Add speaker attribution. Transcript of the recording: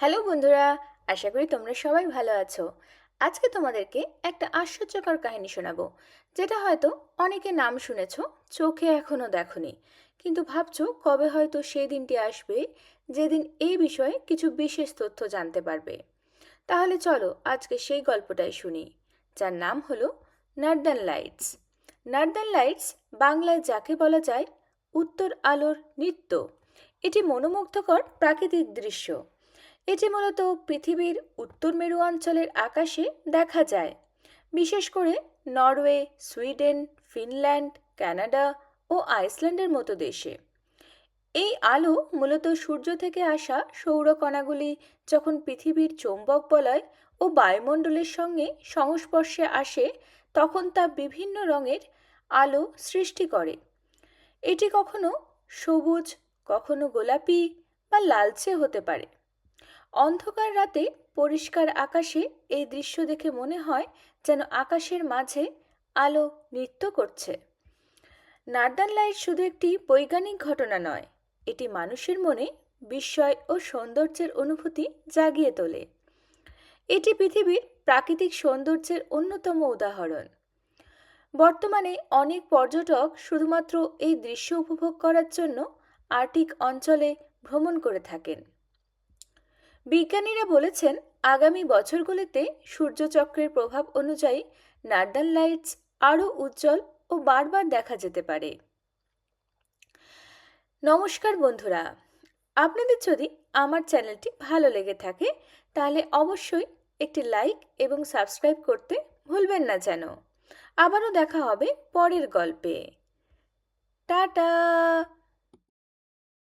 Speaker 1: Hello বন্ধুরা, আশা করি তোমরা সবাই ভালো আছো। আজকে তোমাদেরকে একটা আশ্চর্যকর কাহিনী শোনাবো, যেটা হয়তো অনেকে নাম শুনেছো, চোখে এখনও দেখোনি। কিন্তু ভাবছ কবে হয়তো সেই দিনটি আসবে, যেদিন এই বিষয়ে কিছু বিশেষ তথ্য জানতে পারবে। তাহলে চলো আজকে সেই গল্পটাই শুনি, যার নাম হলো নার্দান লাইটস। নার্দান লাইটস বাংলায় যাকে বলা যায় উত্তর আলোর নৃত্য। এটি মনোমুগ্ধকর প্রাকৃতিক দৃশ্য। এটি মূলত পৃথিবীর উত্তর মেরু অঞ্চলের আকাশে দেখা যায়। বিশেষ করে নরওয়ে, সুইডেন, ফিনল্যান্ড, কানাডা ও আইসল্যান্ডের মতো দেশে। এই আলো মূলত সূর্য থেকে আসা সৌরকণাগুলি যখন পৃথিবীর চৌম্বক বলয় ও বায়ুমণ্ডলের সঙ্গে সংস্পর্শে আসে, তখন তা বিভিন্ন রঙের আলো সৃষ্টি করে। এটি কখনো সবুজ, কখনো গোলাপি বা লালচে হতে পারে। অন্ধকার রাতে পরিষ্কার আকাশে এই দৃশ্য দেখে মনে হয় যেন আকাশের মাঝে আলো নৃত্য করছে। নার্দান লাইট শুধু একটি বৈজ্ঞানিক ঘটনা নয়, এটি মানুষের মনে বিস্ময় ও সৌন্দর্যের অনুভূতি জাগিয়ে তোলে। এটি পৃথিবীর প্রাকৃতিক সৌন্দর্যের অন্যতম উদাহরণ। বর্তমানে অনেক পর্যটক শুধুমাত্র এই দৃশ্য উপভোগ করার জন্য আর্টিক অঞ্চলে ভ্রমণ করে থাকেন। বিজ্ঞানীরা বলেছেন, আগামী বছরগুলিতে সূর্যচক্রের প্রভাব অনুযায়ী নার্দান লাইটস আরও উজ্জ্বল ও বারবার দেখা যেতে পারে। নমস্কার বন্ধুরা, আপনাদের যদি আমার চ্যানেলটি ভালো লেগে থাকে, তাহলে অবশ্যই একটি লাইক এবং সাবস্ক্রাইব করতে ভুলবেন না যেন। আবারও দেখা হবে পরের গল্পে। টাটা!